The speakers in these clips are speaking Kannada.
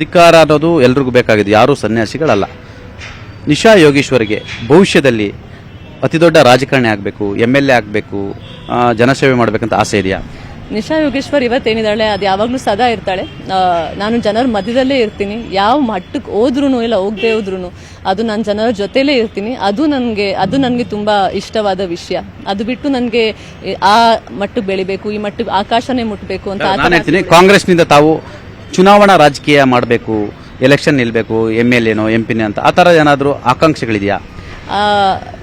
ಅಧಿಕಾರ ಅನ್ನೋದು ಎಲ್ರಿಗೂ ಬೇಕಾಗಿದೆ ಯಾರೂ ಸನ್ಯಾಸಿಗಳಲ್ಲ. ನಿಶಾ ಯೋಗೇಶ್ವರಿಗೆ ಭವಿಷ್ಯದಲ್ಲಿ ಅತಿ ದೊಡ್ಡ ರಾಜಕಾರಣಿ ಆಗಬೇಕು ಎಂ ಎಲ್ ಎ ಆಗಬೇಕು ಜನಸೇವೆ ಮಾಡಬೇಕಂತ ಆಸೆ ಇದೆಯಾ? ನಿಶಾ ಯೋಗೇಶ್ವರ್ ಇವತ್ತೇನಿದ್ದಾಳೆ ಅದು ಯಾವಾಗಲೂ ಸದಾ ಇರ್ತಾಳೆ. ಆ, ನಾನು ಜನರ ಮಧ್ಯದಲ್ಲೇ ಇರ್ತೀನಿ ಯಾವ ಮಟ್ಟಕ್ಕೆ ಹೋದ್ರೂ ಇಲ್ಲ ಹೋಗದೆ ಹೋದ್ರೂ ಅದು ನಾನು ಜನರ ಜೊತೆಲೇ ಇರ್ತೀನಿ. ಅದು ನನಗೆ ಅದು ನನಗೆ ತುಂಬ ಇಷ್ಟವಾದ ವಿಷಯ. ಅದು ಬಿಟ್ಟು ನನಗೆ ಆ ಮಟ್ಟಕ್ಕೆ ಬೆಳಿಬೇಕು ಈ ಮಟ್ಟಕ್ಕೆ ಆಕಾಶನೇ ಮುಟ್ಟಬೇಕು ಅಂತ ಆ ಥರ ನಾನು ಹೇಳ್ತೀನಿ ಕಾಂಗ್ರೆಸ್ನಿಂದ ತಾವು ಚುನಾವಣಾ ರಾಜಕೀಯ ಮಾಡಬೇಕು ಎಲೆಕ್ಷನ್ ನಿಲ್ಲಬೇಕು ಎಂ ಎಲ್ ಎನೋ ಎಂ ಪಿನೇ ಅಂತ ಆ ಥರ ಏನಾದರೂ ಆಕಾಂಕ್ಷೆಗಳಿದೆಯಾ?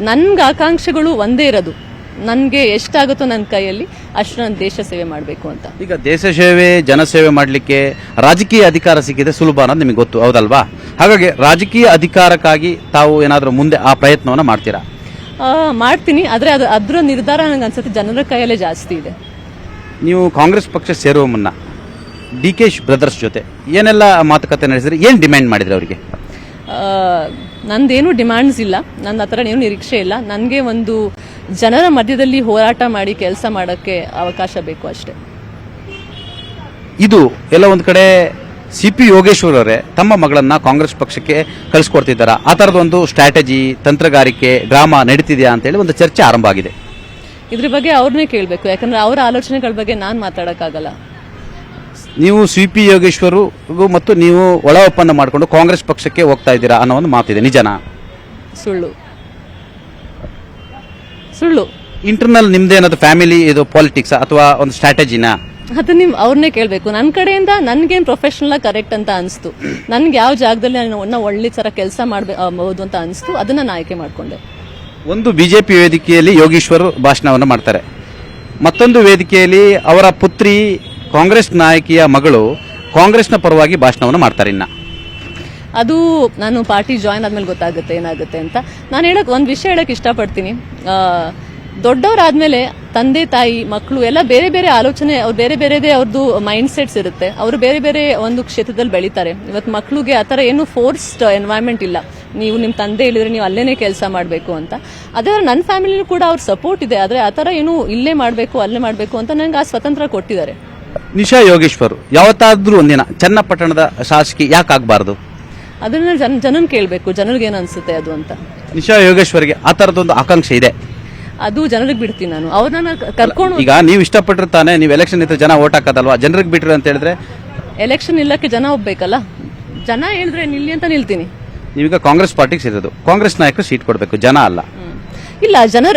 ನನ್ಗೆ ಆಕಾಂಕ್ಷೆಗಳು ಒಂದೇ ಇರೋದು. ನನಗೆ ಎಷ್ಟಾಗುತ್ತೋ ನನ್ನ ಕೈಯಲ್ಲಿ ಅಷ್ಟು ನಾನು ದೇಶ ಸೇವೆ ಮಾಡಬೇಕು ಅಂತ. ಈಗ ದೇಶ ಸೇವೆ ಜನಸೇವೆ ಮಾಡಲಿಕ್ಕೆ ರಾಜಕೀಯ ಅಧಿಕಾರ ಸಿಕ್ಕಿದೆ ಸುಲಭ ಅನ್ನೋದು ನಿಮಗೆ ಗೊತ್ತು ಹೌದಲ್ವಾ? ಹಾಗಾಗಿ ರಾಜಕೀಯ ಅಧಿಕಾರಕ್ಕಾಗಿ ತಾವು ಏನಾದರೂ ಮುಂದೆ ಆ ಪ್ರಯತ್ನವನ್ನು ಮಾಡ್ತೀರಾ? ಆ, ಮಾಡ್ತೀನಿ ಆದರೆ ಅದು ಅದರ ನಿರ್ಧಾರ ನನಗೆ ಅನ್ಸುತ್ತೆ ಜನರ ಕೈಯಲ್ಲೇ ಜಾಸ್ತಿ ಇದೆ. ನೀವು ಕಾಂಗ್ರೆಸ್ ಪಕ್ಷ ಸೇರುವ ಮುನ್ನ ಡಿ ಕೆ ಬ್ರದರ್ಸ್ ಜೊತೆ. ಏನೆಲ್ಲ ಮಾತುಕತೆ ನಡೆಸಿದ್ರಿ? ಏನು ಡಿಮ್ಯಾಂಡ್ ಮಾಡಿದ್ರಿ ಅವರಿಗೆ? ನಂದೇನು ಡಿಮ್ಯಾಂಡ್ಸ್ ಇಲ್ಲ. ನನ್ನ ಹತ್ರ ಏನು ನಿರೀಕ್ಷೆ ಇಲ್ಲ. ನನಗೆ ಒಂದು ಜನರ ಮಧ್ಯದಲ್ಲಿ ಹೋರಾಟ ಮಾಡಿ ಕೆಲಸ ಮಾಡೋಕ್ಕೆ ಅವಕಾಶ ಬೇಕು ಅಷ್ಟೇ. ಇದು ಎಲ್ಲ ಒಂದು ಕಡೆ ಸಿ ಪಿ ಯೋಗೇಶ್ವರ್ ಅವರೇ ತಮ್ಮ ಮಗಳನ್ನ ಕಾಂಗ್ರೆಸ್ ಪಕ್ಷಕ್ಕೆ ಕಳಿಸ್ಕೊಡ್ತಿದ್ದಾರಾ? ಆ ಥರದ ಒಂದು ಸ್ಟ್ರಾಟಜಿ ತಂತ್ರಗಾರಿಕೆ ಡ್ರಾಮಾ ನಡೀತಿದೆಯಾ ಅಂತೇಳಿ ಒಂದು ಚರ್ಚೆ ಆರಂಭ ಆಗಿದೆ. ಇದ್ರ ಬಗ್ಗೆ ಅವ್ರನ್ನೇ ಕೇಳಬೇಕು. ಯಾಕಂದ್ರೆ ಅವರ ಆಲೋಚನೆಗಳ ಬಗ್ಗೆ ನಾನು ಮಾತಾಡೋಕ್ಕಾಗಲ್ಲ. ನೀವು ಸಿ ಪಿ ಯೋಗೇಶ್ವರು ಮತ್ತು ನೀವು ಒಳ ಒಪ್ಪಂದ ಮಾಡಿಕೊಂಡು ಕಾಂಗ್ರೆಸ್ ಪಕ್ಷಕ್ಕೆ ಹೋಗ್ತಾ ಇದ್ದೀರಾ ಅನ್ನೋ ಒಂದು ಮಾತಿದೆ. ನಿಜನಾ? ಸುಳ್ಳು. ಸುಳ್ಳು. ಇಂಟರ್ನಲ್ ನಿಮ್ದೇ ಏನಾದ್ರು ಫ್ಯಾಮಿಲಿ ಇದು ಪಾಲಿಟಿಕ್ಸ್ ಅಥವಾ ಒಂದು ಸ್ಟ್ರಾಟಜಿನಾ ಅದು ನೀವು ಅವ್ರನ್ನೇ ಕೇಳಬೇಕು. ನನ್ನ ಕಡೆಯಿಂದ ನನಗೇನು ಪ್ರೊಫೆಷನಲ್ ಕರೆಕ್ಟ್ ಅಂತ ಅನಿಸ್ತು. ನನಗೆ ಯಾವ ಜಾಗದಲ್ಲಿ ನಾನು ಒಳ್ಳೆ ಥರ ಕೆಲಸ ಮಾಡಬಹುದು ಅಂತ ಅನಿಸ್ತು. ಅದನ್ನ ನಾನು ಆಯ್ಕೆ ಮಾಡಿಕೊಂಡೆ. ಒಂದು ಬಿಜೆಪಿ ವೇದಿಕೆಯಲ್ಲಿ ಯೋಗೀಶ್ವರ್ ಭಾಷಣವನ್ನು ಮಾಡ್ತಾರೆ. ಮತ್ತೊಂದು ವೇದಿಕೆಯಲ್ಲಿ ಅವರ ಪುತ್ರಿ ಕಾಂಗ್ರೆಸ್ ನಾಯಕಿಯ ಮಗಳು ಕಾಂಗ್ರೆಸ್ನ ಪರವಾಗಿ ಭಾಷಣವನ್ನು ಮಾಡ್ತಾರೆ ಇನ್ನ. ಅದು ನಾನು ಪಾರ್ಟಿ ಜಾಯ್ನ್ ಆದ್ಮೇಲೆ ಗೊತ್ತಾಗುತ್ತೆ ಏನಾಗುತ್ತೆ ಅಂತ. ನಾನು ಹೇಳಕ್ ಒಂದು ವಿಷಯ ಹೇಳಕ್ ಇಷ್ಟಪಡ್ತೀನಿ. ದೊಡ್ಡವರಾದ ದೊಡ್ಡವರಾದ್ಮೇಲೆ ತಂದೆ, ತಾಯಿ ಮಕ್ಕಳು ಎಲ್ಲ ಬೇರೆ ಬೇರೆ ಆಲೋಚನೆ, ಅವ್ರು ಬೇರೆ ಬೇರೆದೇ ಅವ್ರದ್ದು ಮೈಂಡ್ ಸೆಟ್ಸ್ ಇರುತ್ತೆ. ಅವರು ಬೇರೆ ಬೇರೆ ಒಂದು ಕ್ಷೇತ್ರದಲ್ಲಿ ಬೆಳೀತಾರೆ. ಇವತ್ತು ಮಕ್ಕಳಿಗೆ ಆ ಥರ ಏನು ಫೋರ್ಸ್ಡ್ ಎನ್ವೈರ್ಮೆಂಟ್ ಇಲ್ಲ. ನೀವು ನಿಮ್ಮ ತಂದೆ ಹೇಳಿದ್ರೆ ನೀವು ಅಲ್ಲೇನೆ ಕೆಲಸ ಮಾಡಬೇಕು ಅಂತ. ಅದೇ ನನ್ನ ಫ್ಯಾಮಿಲಿನೂ ಕೂಡ ಅವ್ರ ಸಪೋರ್ಟ್ ಇದೆ. ಆದರೆ ಆ ಥರ ಏನು ಇಲ್ಲೇ ಮಾಡಬೇಕು, ಅಲ್ಲೇ ಮಾಡಬೇಕು ಅಂತ ನನಗೆ ಆ ಸ್ವತಂತ್ರ ಕೊಟ್ಟಿದ್ದಾರೆ. ನಿಶಾ ಯೋಗೇಶ್ವರ್ ಯಾವತ್ತಾದ್ರೂ ಒಂದಿನ ಚನ್ನಪಟ್ಟಣದ ಶಾಸಕಿ ಯಾಕೆ ಆಗಬಾರ್ದು? ಅದನ್ನ ಜನ ಜನನ್ ಕೇಳಬೇಕು ಜನರಿಗೆ ಏನು ಅನ್ಸುತ್ತೆ ಅದು ಅಂತ. ನಿಶಾ ಯೋಗೇಶ್ವರ್ಗೆ ಆ ಥರದೊಂದು ಆಕಾಂಕ್ಷೆ ಇದೆ. ಅದು ಜನರಿಗೆ ಬಿಡ್ತೀನಿ ನಾನು. ಅವ್ರನ್ನ ಕರ್ಕೊಂಡು ಈಗ ನೀವು ಇಷ್ಟಪಟ್ಟಿರ್ತಾನೆ ನೀವು ಎಲೆಕ್ಷನ್ ಇದ್ರೆ ಜನ ಓಟ್ ಹಾಕೋದಲ್ವಾ? ಜನರಿಗೆ ಬಿಟ್ರಿ ಅಂತ ಹೇಳಿದ್ರೆ? ಎಲೆಕ್ಷನ್ ಇಲ್ಲಕ್ಕೆ ಜನ ಹೋಗ್ಬೇಕಲ್ಲ? ಜನ ಹೇಳಿದ್ರೆ ನಿಲ್ಲಿ ಅಂತ ನಿಲ್ತೀನಿ. ನೀವೀಗ ಕಾಂಗ್ರೆಸ್ ಪಾರ್ಟಿಗೆ ಸೇರಿದ್ದು ಕಾಂಗ್ರೆಸ್ ನಾಯಕರು ಸೀಟ್ ಕೊಡಬೇಕು ಜನ ಅಲ್ಲ. ಇಲ್ಲ ಜನರ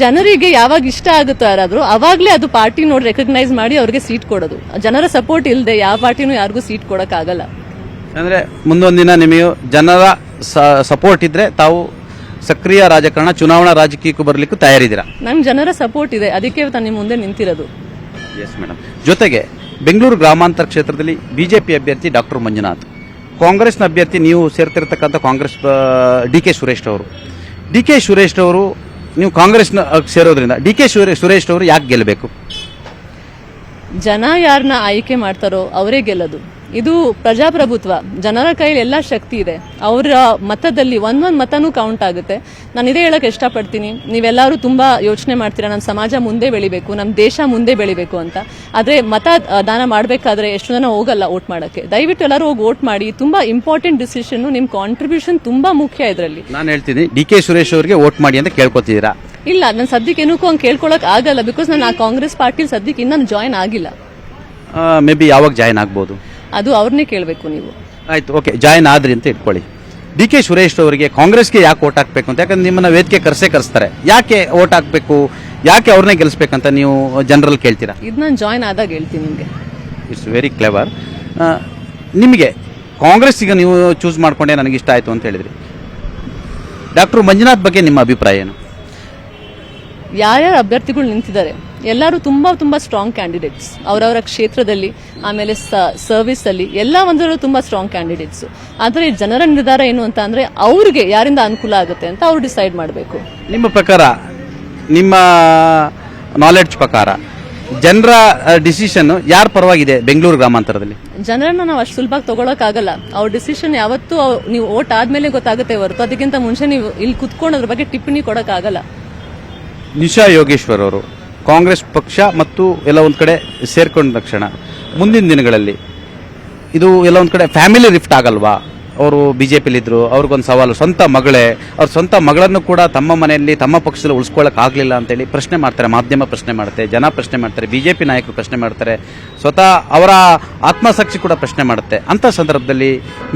ಜನರಿಗೆ ಯಾವಾಗ ಇಷ್ಟ ಆಗುತ್ತೋ ಯಾರಾದರೂ ಅವಾಗಲೇ ಅದು ಪಾರ್ಟಿ ನೋಡಿ ರೆಕಗ್ನೈಸ್ ಮಾಡಿ ಅವ್ರಿಗೆ ಸೀಟ್ ಕೊಡೋದು. ಜನರ ಸಪೋರ್ಟ್ ಇಲ್ಲದೆ ಯಾವ ಪಾರ್ಟಿನೂ ಯಾರಿಗೂ ಸೀಟ್ ಕೊಡೋಕ್ಕಾಗಲ್ಲ. ಅಂದರೆ ಮುಂದೊಂದು ದಿನ ನಿಮಗೆ ಜನರ ಸಪೋರ್ಟ್ ಇದ್ರೆ ತಾವು ಸಕ್ರಿಯ ರಾಜಕಾರಣ ಚುನಾವಣಾ ರಾಜಕೀಯಕ್ಕೂ ಬರಲಿಕ್ಕೂ ತಯಾರಿದ್ದೀರಾ? ನಂಗೆ ಜನರ ಸಪೋರ್ಟ್ ಇದೆ ಅದಕ್ಕೆ ನಿಮ್ಮ ಮುಂದೆ ನಿಂತಿರೋದು. ಎಸ್ ಮೇಡಮ್ ಜೊತೆಗೆ ಬೆಂಗಳೂರು ಗ್ರಾಮಾಂತರ ಕ್ಷೇತ್ರದಲ್ಲಿ ಬಿಜೆಪಿ ಅಭ್ಯರ್ಥಿ ಡಾಕ್ಟರ್ ಮಂಜುನಾಥ್. ಕಾಂಗ್ರೆಸ್ನ ಅಭ್ಯರ್ಥಿ ನೀವು ಸೇರ್ತಿರ್ತಕ್ಕಂಥ ಕಾಂಗ್ರೆಸ್ ಡಿ ಕೆ ಸುರೇಶ್ ಅವರು. ಡಿ ಕೆ ಸುರೇಶ್ ಅವರು ನೀವು ಕಾಂಗ್ರೆಸ್ನ ಸೇರೋದ್ರಿಂದ ಡಿ ಕೆ ಸುರೇಶ್ ಅವರು ಯಾಕೆ ಗೆಲ್ಲಬೇಕು ಜನ ಯಾರನ್ನ ಆಯ್ಕೆ ಮಾಡ್ತಾರೋ ಅವರೇ ಗೆಲ್ಲೋದು. ಇದು ಪ್ರಜಾಪ್ರಭುತ್ವ. ಜನರ ಕೈಯಲ್ಲಿ ಎಲ್ಲ ಶಕ್ತಿ ಇದೆ. ಅವರ ಮತದಲ್ಲಿ ಒಂದೊಂದು ಮತನೂ ಕೌಂಟ್ ಆಗುತ್ತೆ. ನಾನು ಇದೇ ಹೇಳಕ್ಕೆ ಇಷ್ಟಪಡ್ತೀನಿ. ನೀವೆಲ್ಲರೂ ತುಂಬ ಯೋಚನೆ ಮಾಡ್ತೀರಾ ನಮ್ಮ ಸಮಾಜ ಮುಂದೆ ಬೆಳಿಬೇಕು ನಮ್ಮ ದೇಶ ಮುಂದೆ ಬೆಳಿಬೇಕು ಅಂತ. ಆದರೆ ಮತ ದಾನ ಮಾಡಬೇಕಾದ್ರೆ ಎಷ್ಟು ಜನ ಹೋಗಲ್ಲ ವೋಟ್ ಮಾಡೋಕ್ಕೆ. ದಯವಿಟ್ಟು ಎಲ್ಲರೂ ಹೋಗಿ ವೋಟ್ ಮಾಡಿ. ತುಂಬ ಇಂಪಾರ್ಟೆಂಟ್ ಡಿಸಿಷನ್ ನಿಮ್ಮ ಕಾಂಟ್ರಿಬ್ಯೂಷನ್ ತುಂಬ ಮುಖ್ಯ ಇದರಲ್ಲಿ. ನಾನು ಹೇಳ್ತೀನಿ ಡಿ ಕೆ ಸುರೇಶ್ ಅವರಿಗೆ ವೋಟ್ ಮಾಡಿ ಅಂತ ಕೇಳ್ಕೊತಿದ್ದೀರಾ? ಇಲ್ಲ ನಾನು ಸದ್ಯಕ್ಕೆ ಏನಕ್ಕೂ ಹಂಗೆ ಕೇಳ್ಕೊಳಕ್ ಆಗಲ್ಲ ಬಿಕಾಸ್ ನಾನು ಆ ಕಾಂಗ್ರೆಸ್ ಪಾರ್ಟಿಲಿ ಸದ್ಯಕ್ಕೆ ಇನ್ನೂ ಜಾಯ್ನ್ ಆಗಿಲ್ಲ. ಮೇ ಬಿ ಯಾವಾಗ ಜಾಯ್ನ್ ಆಗ್ಬೋದು? ಅದು ಅವ್ರನ್ನೇ ಕೇಳಬೇಕು ನೀವು. ಆಯ್ತು ಓಕೆ ಜಾಯಿನ್ ಆದ್ರಿ ಅಂತ ಇಟ್ಕೊಳ್ಳಿ. ಡಿ ಕೆ ಸುರೇಶ್ ಅವರಿಗೆ ಕಾಂಗ್ರೆಸ್ಗೆ ಯಾಕೆ ಓಟ್ ಹಾಕ್ಬೇಕು ಅಂತ ಯಾಕಂದ್ರೆ ನಿಮ್ಮನ್ನ ವೇದಿಕೆ ಕರೆಸೇ ಕರೆಸ್ತಾರೆ. ಯಾಕೆ ಓಟ್ ಹಾಕ್ಬೇಕು? ಯಾಕೆ ಅವ್ರನ್ನೇ ಗೆಲ್ಲಿಸ್ಬೇಕಂತ ನೀವು ಜನರಲ್ ಕೇಳ್ತೀರಾ? ಇದು ನಾನು ಜಾಯ್ನ್ ಆದಾಗ ಹೇಳ್ತೀನಿ ನಿಮಗೆ. ಇಟ್ಸ್ ವೆರಿ ಕ್ಲೆವರ್ ನಿಮಗೆ ಕಾಂಗ್ರೆಸ್ ಈಗ ನೀವು ಚೂಸ್ ಮಾಡಿಕೊಂಡೆ ನನಗೆ ಇಷ್ಟ ಆಯಿತು ಅಂತ ಹೇಳಿದ್ರಿ. ಡಾಕ್ಟರ್ ಮಂಜುನಾಥ್ ಬಗ್ಗೆ ನಿಮ್ಮ ಅಭಿಪ್ರಾಯ ಏನು? ಯಾರ್ಯಾರು ಅಭ್ಯರ್ಥಿಗಳು ನಿಂತಿದ್ದಾರೆ? ಎಲ್ಲರೂ ತುಂಬ ತುಂಬ ಸ್ಟ್ರಾಂಗ್ ಕ್ಯಾಂಡಿಡೇಟ್ಸ್ ಅವರವರ ಕ್ಷೇತ್ರದಲ್ಲಿ ಆಮೇಲೆ ಸರ್ವಿಸ್ ಅಲ್ಲಿ ಎಲ್ಲ ಒಂದರಲ್ಲೂ ತುಂಬ ಸ್ಟ್ರಾಂಗ್ ಕ್ಯಾಂಡಿಡೇಟ್ಸ್ ಆದರೆ ಜನರ ನಿರ್ಧಾರ ಏನು ಅಂತ ಅಂದರೆ ಅವ್ರಿಗೆ ಯಾರಿಂದ ಅನುಕೂಲ ಆಗುತ್ತೆ ಅಂತ ಅವ್ರು ಡಿಸೈಡ್ ಮಾಡಬೇಕು. ನಿಮ್ಮ ಪ್ರಕಾರ ನಿಮ್ಮ ನಾಲೆಡ್ಜ್ ಪ್ರಕಾರ ಜನರ ಡಿಸಿಷನ್ ಯಾರ ಪರವಾಗಿದೆ ಬೆಂಗಳೂರು ಗ್ರಾಮಾಂತರದಲ್ಲಿ? ಜನರನ್ನ ನಾವು ಅಷ್ಟು ಸುಲಭವಾಗಿ ತಗೊಳಕ್ಕಾಗಲ್ಲ. ಅವ್ರ ಡಿಸಿಷನ್ ಯಾವತ್ತೂ ನೀವು ಓಟ್ ಆದ್ಮೇಲೆ ಗೊತ್ತಾಗುತ್ತೆ ಹೊರತು ಅದಕ್ಕಿಂತ ಮುಂಚೆ ನೀವು ಇಲ್ಲಿ ಕುತ್ಕೊಂಡು ಅದ್ರ ಬಗ್ಗೆ ಟಿಪ್ಪಣಿ ಕೊಡಕ್ಕಾಗಲ್ಲ. ನಿಶಾ ಯೋಗೇಶ್ವರ್ ಅವರು ಕಾಂಗ್ರೆಸ್ ಪಕ್ಷ ಮತ್ತು ಎಲ್ಲ ಒಂದು ಕಡೆ ಸೇರ್ಕೊಂಡ ತಕ್ಷಣ ಮುಂದಿನ ದಿನಗಳಲ್ಲಿ ಇದು ಎಲ್ಲ ಒಂದು ಕಡೆ ಫ್ಯಾಮಿಲಿ ರಿಫ್ಟ್ ಆಗಲ್ವಾ? ಅವರು ಬಿ ಜೆ ಪಿಲಿದ್ರು ಅವ್ರಿಗೊಂದು ಸವಾಲು ಸ್ವಂತ ಮಗಳೇ ಅವ್ರ ಸ್ವಂತ ಮಗಳನ್ನು ಕೂಡ ತಮ್ಮ ಮನೆಯಲ್ಲಿ ತಮ್ಮ ಪಕ್ಷದಲ್ಲಿ ಉಳಿಸ್ಕೊಳ್ಳೋಕೆ ಆಗಲಿಲ್ಲ ಅಂತೇಳಿ ಪ್ರಶ್ನೆ ಮಾಡ್ತಾರೆ ಮಾಧ್ಯಮ ಪ್ರಶ್ನೆ ಮಾಡುತ್ತೆ ಜನ ಪ್ರಶ್ನೆ ಮಾಡ್ತಾರೆ ಬಿ ಜೆ ಪಿ ನಾಯಕರು ಪ್ರಶ್ನೆ ಮಾಡ್ತಾರೆ ಸ್ವತಃ ಅವರ ಆತ್ಮಸಾಕ್ಷಿ ಕೂಡ ಪ್ರಶ್ನೆ ಮಾಡುತ್ತೆ. ಅಂಥ ಸಂದರ್ಭದಲ್ಲಿ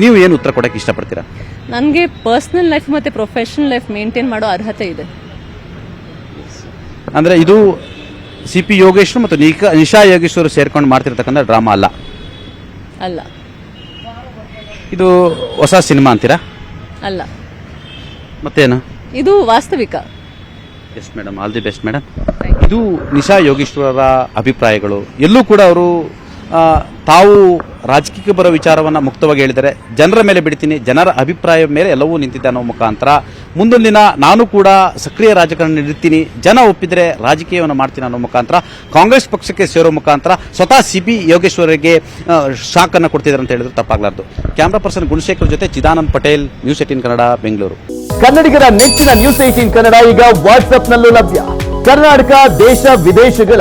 ನೀವು ಏನು ಉತ್ತರ ಕೊಡೋಕ್ಕೆ ಇಷ್ಟಪಡ್ತೀರಾ? ನನಗೆ ಪರ್ಸ್ನಲ್ ಲೈಫ್ ಮತ್ತು ಪ್ರೊಫೆಷನಲ್ ಲೈಫ್ ಮೇಂಟೈನ್ ಮಾಡೋ ಅರ್ಹತೆ ಇದೆ. ಅಂದರೆ ಇದು ಸಿ ಪಿ ಯೋಗೇಶ್ವರ್ ಮತ್ತು ನಿಕಾ ನಿಶಾ ಯೋಗೇಶ್ವರ್ ಸೇರ್ಕೊಂಡು ಮಾಡ್ತಿರ್ತಕ್ಕಂಥ ಡ್ರಾಮಾ ಅಲ್ಲ. ಅಲ್ಲ. ಇದು ಹೊಸ ಸಿನಿಮಾ ಅಂತೀರಾ? ಅಲ್ಲ. ಮತ್ತೇನು? ಇದು ವಾಸ್ತವಿಕ. Yes madam all the best madam ಇದು ನಿಶಾ ಯೋಗೇಶ್ವರರ ಅಭಿಪ್ರಾಯಗಳು. ಎಲ್ಲೂ ಕೂಡ ಅವರು ತಾವು ರಾಜಕೀಯಕ್ಕೆ ಬರೋ ವಿಚಾರವನ್ನು ಮುಕ್ತವಾಗಿ ಹೇಳಿದರೆ ಜನರ ಮೇಲೆ ಬಿಡ್ತೀನಿ, ಜನರ ಅಭಿಪ್ರಾಯ ಮೇಲೆ ಎಲ್ಲವೂ ನಿಂತಿದ್ದೆ ಅನ್ನೋ ಮುಖಾಂತರ ಮುಂದೊಂದು ದಿನ ನಾನು ಕೂಡ ಸಕ್ರಿಯ ರಾಜಕಾರಣ ನೀಡುತ್ತೀನಿ ಜನ ಒಪ್ಪಿದರೆ ರಾಜಕೀಯವನ್ನು ಮಾಡ್ತೀನಿ ಅನ್ನೋ ಮುಖಾಂತರ ಕಾಂಗ್ರೆಸ್ ಪಕ್ಷಕ್ಕೆ ಸೇರೋ ಮುಖಾಂತರ ಸ್ವತಃ ಸಿ ಬಿ ಯೋಗೇಶ್ವರಿಗೆ ಶಾಕನ್ನು ಕೊಡ್ತಿದ್ದಾರೆ ಅಂತ ಹೇಳಿದ್ರೆ ತಪ್ಪಾಗಲಾರ್ದು. ಕ್ಯಾಮ್ರಾ ಪರ್ಸನ್ ಗುಣಶೇಖರ್ ಜೊತೆ ಚಿದಾನಂದ್ ಪಟೇಲ್, ನ್ಯೂಸ್ ಏಟೀನ್ ಕನ್ನಡ, ಬೆಂಗಳೂರು. ಕನ್ನಡಿಗರ ನೆಚ್ಚಿನ ನ್ಯೂಸ್ ಏಟೀನ್ ಕನ್ನಡ ಈಗ ವಾಟ್ಸ್ಆಪ್ನಲ್ಲೂ ಲಭ್ಯ. ಕರ್ನಾಟಕ, ದೇಶ, ವಿದೇಶಗಳ